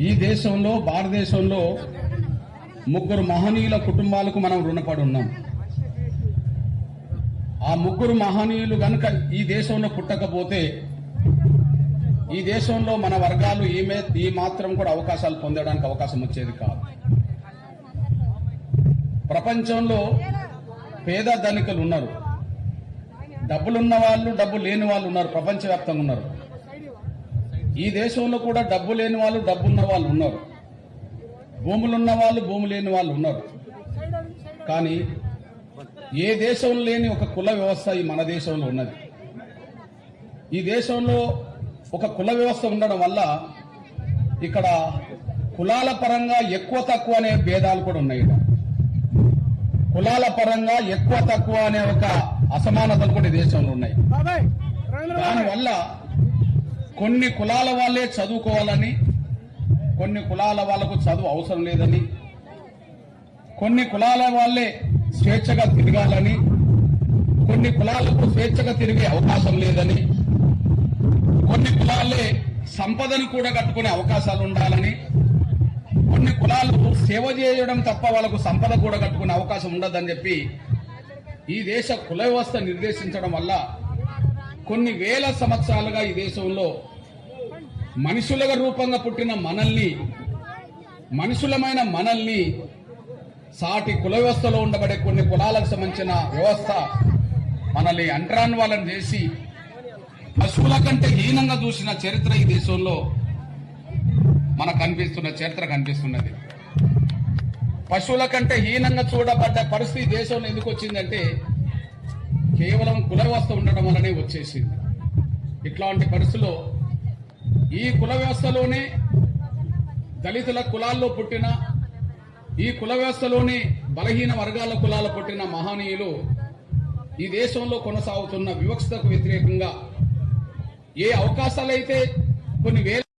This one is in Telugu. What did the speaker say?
ఈ దేశంలో భారతదేశంలో ముగ్గురు మహనీయుల కుటుంబాలకు మనం రుణపడి ఉన్నాం. ఆ ముగ్గురు మహనీయులు కనుక ఈ దేశంలో పుట్టకపోతే ఈ దేశంలో మన వర్గాలు ఈ మే ఈ మాత్రం కూడా అవకాశాలు పొందడానికి అవకాశం వచ్చేది కాదు. ప్రపంచంలో పేద ధనికులు ఉన్నారు. డబ్బులున్న వాళ్ళు డబ్బు లేని వాళ్ళు ఉన్నారు. ప్రపంచవ్యాప్తంగా ఉన్నారు. ఈ దేశంలో కూడా డబ్బు లేని వాళ్ళు డబ్బు ఉన్న వాళ్ళు ఉన్నారు. భూములు ఉన్న వాళ్ళు భూమి లేని వాళ్ళు ఉన్నారు. కానీ ఏ దేశం లేని ఒక కుల వ్యవస్థ ఈ మన దేశంలో ఉన్నది. ఈ దేశంలో ఒక కుల వ్యవస్థ ఉండడం వల్ల ఇక్కడ కులాల పరంగా ఎక్కువ తక్కువ అనే భేదాలు కూడా ఉన్నాయి. ఇక్కడ. కులాల పరంగా ఎక్కువ తక్కువ అనే ఒక అసమానతలు కూడా ఈ దేశంలో ఉన్నాయి. దానివల్ల కొన్ని కులాల వాళ్ళే చదువుకోవాలని కొన్ని కులాల వాళ్ళకు చదువు అవసరం లేదని కొన్ని కులాల వాళ్ళే స్వేచ్ఛగా తిరగాలని కొన్ని కులాలకు స్వేచ్ఛగా తిరిగే అవకాశం లేదని కొన్ని కులాలే సంపదను కూడా కట్టుకునే అవకాశాలు ఉండాలని కొన్ని కులాలు సేవ చేయడం తప్ప వాళ్ళకు సంపద కూడా కట్టుకునే అవకాశం ఉండదని చెప్పి ఈ దేశ కుల వ్యవస్థ నిర్దేశించడం వల్ల కొన్ని వేల సంవత్సరాలుగా ఈ దేశంలో మనుషులుగా రూపంగా పుట్టిన మనల్ని మనుషులమైన మనల్ని సాటి కుల వ్యవస్థలో ఉండబడే కొన్ని కులాలకు సంబంధించిన వ్యవస్థ మనల్ని అంటరాని వాళ్ళని చేసి పశువుల కంటే హీనంగా చూసిన చరిత్ర ఈ దేశంలో మనకు కనిపిస్తున్న చరిత్ర కనిపిస్తున్నది. పశువుల కంటే హీనంగా చూడబడ్డ పరిస్థితి దేశంలో ఎందుకు వచ్చిందంటే కేవలం కుల వ్యవస్థ ఉండటం వల్లనే వచ్చేసింది. ఇట్లాంటి పరిస్థితుల్లో ఈ కుల వ్యవస్థలోనే దళితుల కులాల్లో పుట్టిన ఈ కుల వ్యవస్థలోనే బలహీన వర్గాల కులాల పుట్టిన మహనీయులు ఈ దేశంలో కొనసాగుతున్న వివక్షతకు వ్యతిరేకంగా ఏ అవకాశాలైతే కొన్ని వేల